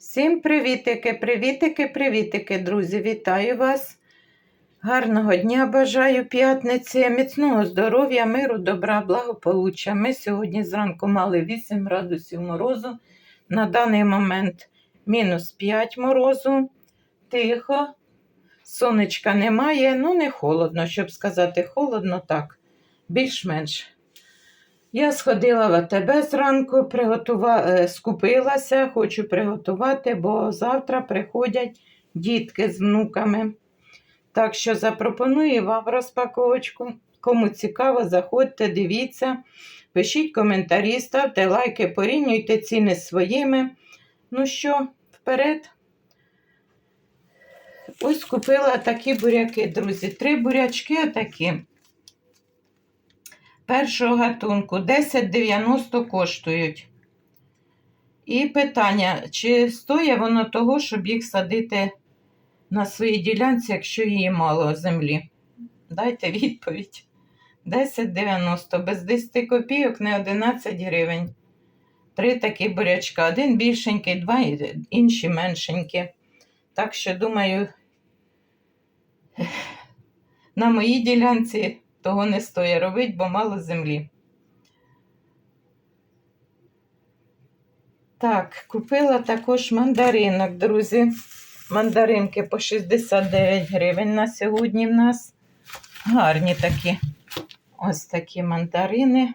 Всім привітики, привітики, привітики, друзі! Вітаю вас! Гарного дня бажаю п'ятниці, міцного здоров'я, миру, добра, благополуччя. Ми сьогодні зранку мали 8 градусів морозу. На даний момент мінус 5 морозу. Тихо, сонечка немає, ну не холодно, щоб сказати, холодно так, більш-менш. Я сходила в АТБ зранку, приготува... е, скупилася, хочу приготувати, бо завтра приходять дітки з внуками. Так що запропоную вам розпаковочку. Кому цікаво, заходьте, дивіться, пишіть коментарі, ставте лайки, порівнюйте ціни своїми. Ну що, вперед. Ось купила такі буряки, друзі. Три бурячки отакі першого гатунку 10,90 коштують. І питання, чи стоїть воно того, щоб їх садити на своїй ділянці, якщо її мало землі? Дайте відповідь. 10,90 без 10 копійок не 11 гривень. Три такі бурячка. Один більшенький, два інші меншенькі. Так що, думаю, на моїй ділянці того не стоїть робити, бо мало землі. Так, купила також мандаринок, друзі. Мандаринки по 69 гривень на сьогодні в нас. Гарні такі. Ось такі мандарини.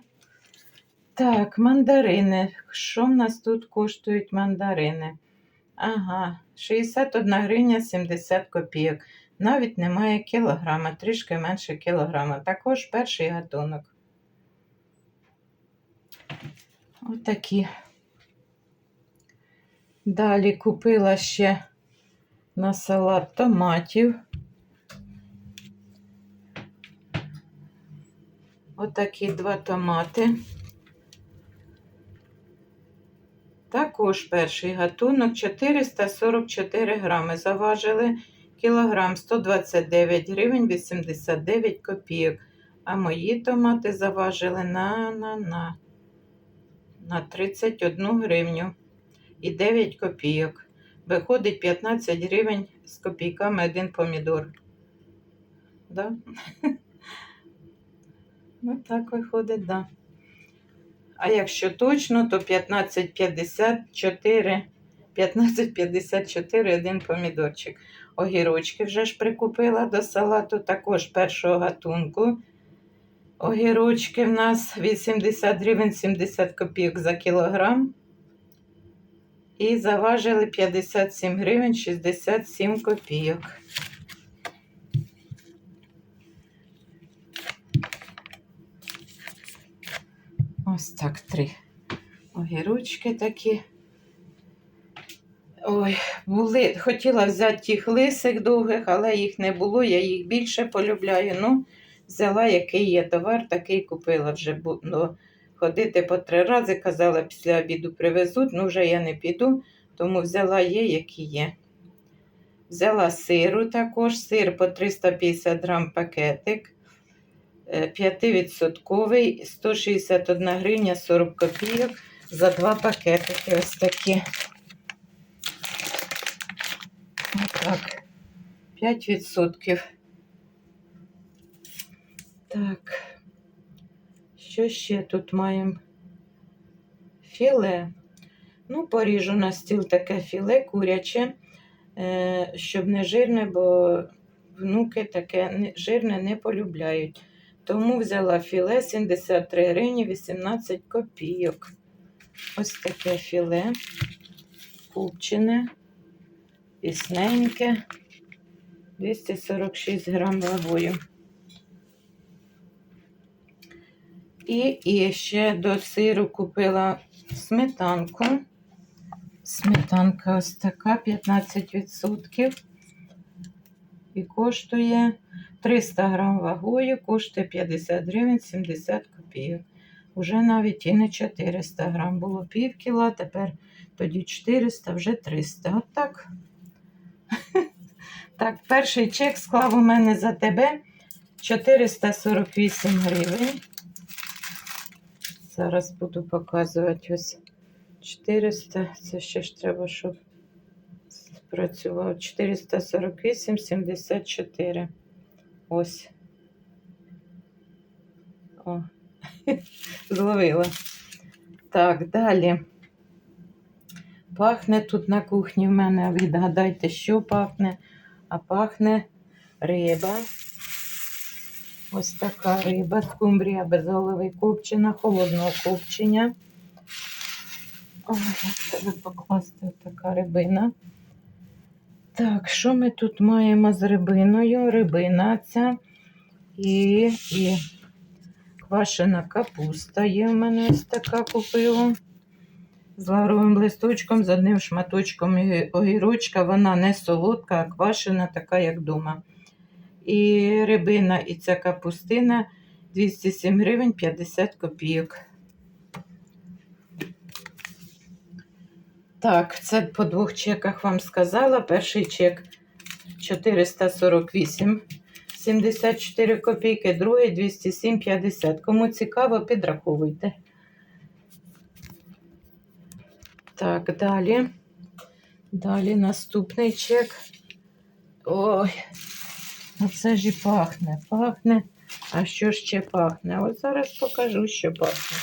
Так, мандарини. Що в нас тут коштують мандарини? Ага, 61 гривня 70 копійок. Навіть немає кілограма, трішки менше кілограма. Також перший гатунок. Отакі. Далі купила ще на салат томатів. Отакі два томати. Також перший гатунок 444 грами. Заважили кілограм 129 гривень 89 копійок. А мої томати заважили на на на на 31 гривню і 9 копійок. Виходить 15 гривень з копійками один помідор. Да? Ну, так виходить, да. А якщо точно, то 15,54 15,54 один помідорчик. Огірочки вже ж прикупила до салату, також першого гатунку. Огірочки в нас 80 гривень 70 копійок за кілограм. І заважили 57 гривень 67 копійок. Ось так три огірочки такі. Ой, були, хотіла взяти тих лисих довгих, але їх не було, я їх більше полюбляю. Ну, взяла, який є товар, такий купила вже. Ну, ходити по три рази, казала, після обіду привезуть, ну вже я не піду, тому взяла є, які є. Взяла сиру також, сир по 350 грам пакетик. 5% 161 гривня 40 копійок за два пакетики ось такі. Отак. 5%. Так. Що ще тут маємо? Філе. Ну, поріжу на стіл таке філе куряче, е, щоб не жирне, бо внуки таке жирне не полюбляють. Тому взяла філе 73 гривні 18 копійок. Ось таке філе, купчене, пісненьке, 246 грам вагою. І, і ще до сиру купила сметанку. Сметанка ось така 15%. І коштує 300 грам вагою, коштує 50 гривень 70 копійок. Уже навіть і не 400 грам. Було пів кіла, тепер тоді 400, вже 300. От. Так, перший чек склав у мене за тебе 448 гривень. Зараз буду показувати ось 400. Це ще ж треба, щоб спрацював 448, 74. Ось. О, зловила. Так, далі. Пахне тут на кухні в мене. Відгадайте, що пахне. А пахне риба. Ось така риба, скумбрія без голови копчена, холодного копчення. Ой, як тебе покласти така рибина. Так, що ми тут маємо з рибиною? Рибина ця і, і квашена капуста є в мене ось така купила. З лавровим листочком, з одним шматочком огірочка. Вона не солодка, а квашена, така, як вдома. І рибина, і ця капустина 207 гривень 50 копійок. Так, це по двох чеках вам сказала. Перший чек 448 74 копійки, другий 207 50. Кому цікаво, підраховуйте. Так, далі. Далі наступний чек. Ой, ну це ж і пахне, пахне. А що ще пахне? Ось зараз покажу, що пахне.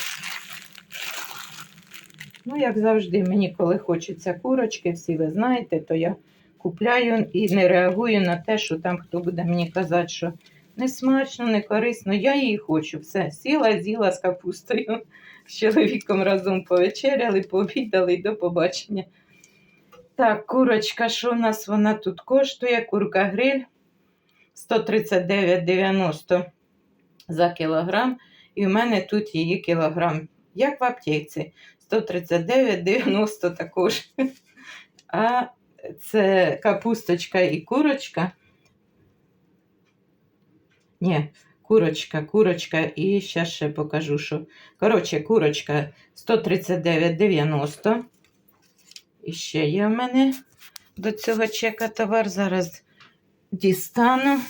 Ну, як завжди, мені коли хочеться курочки, всі ви знаєте, то я купляю і не реагую на те, що там хто буде мені казати, що не смачно, не корисно. Я її хочу. Все, сіла, з'їла з капустою. З чоловіком разом повечеряли, пообідали і до побачення. Так, курочка, що у нас вона тут коштує? Курка гриль 139,90 за кілограм. І в мене тут її кілограм, як в аптеці. 139,90 також. А це капусточка і курочка. Ні, курочка, курочка, і ще ще покажу, що. Коротше, курочка 139,90. І ще є в мене до цього чека товар. Зараз дістану.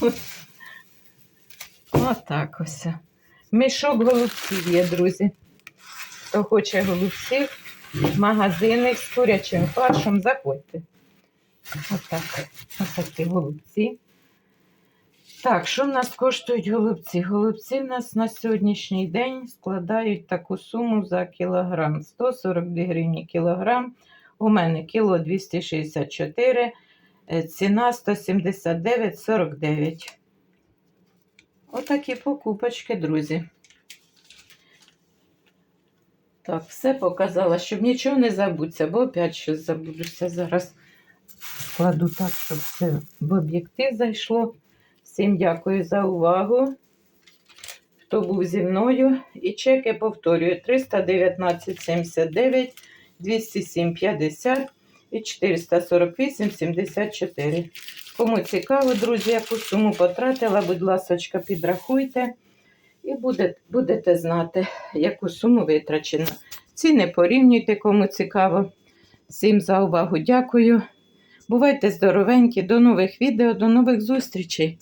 Отак ось. Мішок голубців є, друзі. Хто хоче голубців, магазини з курячим фаршем, заходьте. Отак. Отакі голубці. Так, що в нас коштують голубці? Голубці в нас на сьогоднішній день складають таку суму за кілограм. 142 гривні кілограм. У мене кіло 264, е, ціна 179,49. Отакі покупочки, друзі. Так, все показала, щоб нічого не забудься, бо опять щось забудуся. Зараз складу так, щоб все в об'єктив зайшло. Всім дякую за увагу. Хто був зі мною. І чеки повторюю: 319,79, 207,50 і 448,74. Кому цікаво, друзі, яку суму потратила, будь ласка, підрахуйте. І буде, будете знати, яку суму витрачено. Ціни порівнюйте, кому цікаво. Всім за увагу дякую. Бувайте здоровенькі, до нових відео, до нових зустрічей!